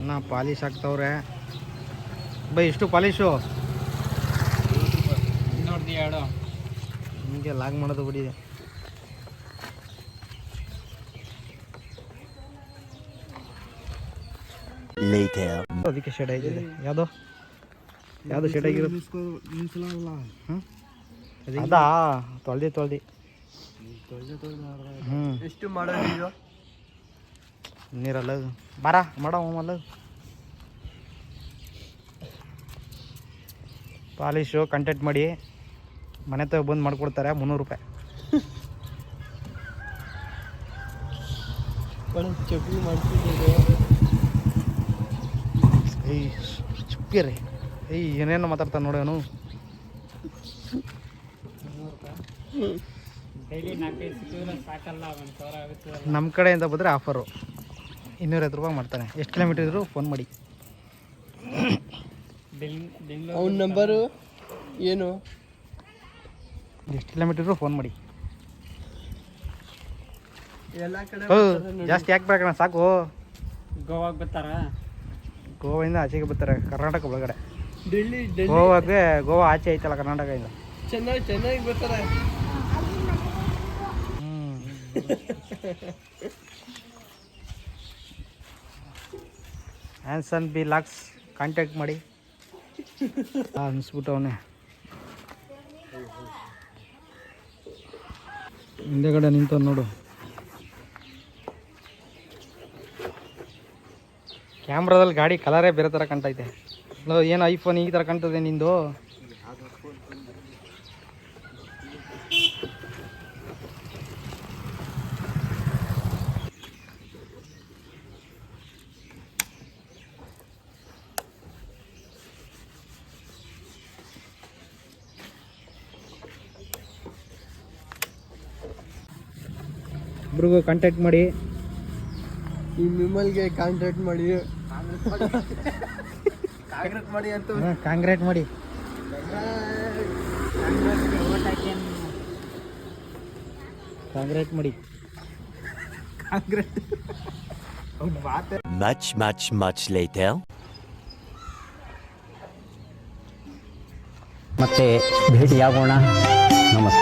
ಅಣ್ಣ ಪಾಲಿಶ್ ಆಗ್ತಾವ್ರೆ. ಬೈ ಇಷ್ಟು ಪಾಲಿಶು? ನೋಡ್ದಿ ಎರಡು. ಹಿಂಗೆ ಲಾಗ್ ಮಾಡೋದು ಬಿಡಿ. ಅದಕ್ಕೆ ಶೆಡ್ ಆಗಿದೆ. ಯಾವುದು? ಯಾವುದು ಶೆಡ್ ಆಗಿರೋದು? ಹ್ಞೂ ಅದಾ ತೊಳ್ದಿ ತೊಳ್ದಿ. ಹ್ಞೂ ಎಷ್ಟು ಮಾಡೋದು ನೀರಲ್ಲ ಬರ ಮಾಡಲ್ಲ ಪಾಲಿಶು ಕಂಟೆಂಟ್ ಮಾಡಿ. ಮನೆ ತಗೋ ಬಂದು ಮಾಡಿಕೊಡ್ತಾರೆ ಮುನ್ನೂರು ರೂಪಾಯಿ. ಚಟ್ನಿ ಚುಪ್ಪಿ ಏಯ್ ಚುಪ್ಪಿರಿ ಏಯ್ ಏನೇನು ಮಾತಾಡ್ತಾನೆ ನೋಡಿ ಅವನು. ನಮ್ಮ ಕಡೆಯಿಂದ ಬಂದರೆ ಆಫರು ಇನ್ನೂರೈವತ್ತು ರೂಪಾಯಿ ಮಾಡ್ತಾನೆ. ಎಷ್ಟು ಕಿಲೋಮೀಟರ್ ಇದ್ರು ಫೋನ್ ಮಾಡಿ. ಅವ್ನ ನಂಬರು ಏನು? ಎಷ್ಟು ಕಿಲೋಮೀಟರ್ ಇದ್ರು ಫೋನ್ ಮಾಡಿ. ಎಲ್ಲ ಕಡೆ ಓ ಜಾಸ್ತಿ ಯಾಕೆ ಬೇಕಣ್ಣ ಸಾಕು. ಗೋವಾಗ ಬರ್ತಾರ? ಗೋವಾದಿಂದ ಆಚೆಗೆ ಬರ್ತಾರೆ ಕರ್ನಾಟಕ ಒಳಗಡೆ. ಡೆಲ್ಲಿ ಗೋವಾಗೆ ಗೋವಾ ಆಚೆ ಐತಲ್ಲ ಕರ್ನಾಟಕದಿಂದ. ಚೆನ್ನಾಗಿ ಚೆನ್ನಾಗಿ ಬರ್ತಾರೆ. ಹ್ಮ್ ಆನ್ಸನ್ ಬಿ ಲಾಕ್ಸ್ ಕಾಂಟ್ಯಾಕ್ಟ್ ಮಾಡಿ ಅನ್ಸ್ಬಿಟ್ಟು ಅವನೇ. ಹಿಂದೆಗಡೆ ನಿಂತ ನೋಡು. ಕ್ಯಾಮ್ರಾದಲ್ಲಿ ಗಾಡಿ ಕಲರೇ ಬೇರೆ ಥರ ಕಾಣ್ತೈತೆ. ಏನು ಐಫೋನ್ ಈ ಥರ ಕಾಣ್ತದೆ ನಿಂದು? ಇಬ್ರಿಗೂ ಕಾಂಟ್ಯಾಕ್ಟ್ ಮಾಡಿ. ಈ ಮಿಮ್ಮಲ್ಗೆ ಕಾಂಟ್ಯಾಕ್ಟ್ ಮಾಡಿ. ಕಾಂಗ್ರೆಟ್ ಮಾಡಿ ಅಂತ ಕಾಂಗ್ರೇಟ್ ಮಾಡಿ. ಕಾಂಗ್ರೆಟ್ ಮಾಡಿ. Much much, much later. ಮತ್ತೆ ಭೇಟಿಯಾಗೋಣ. ನಮಸ್ಕಾರ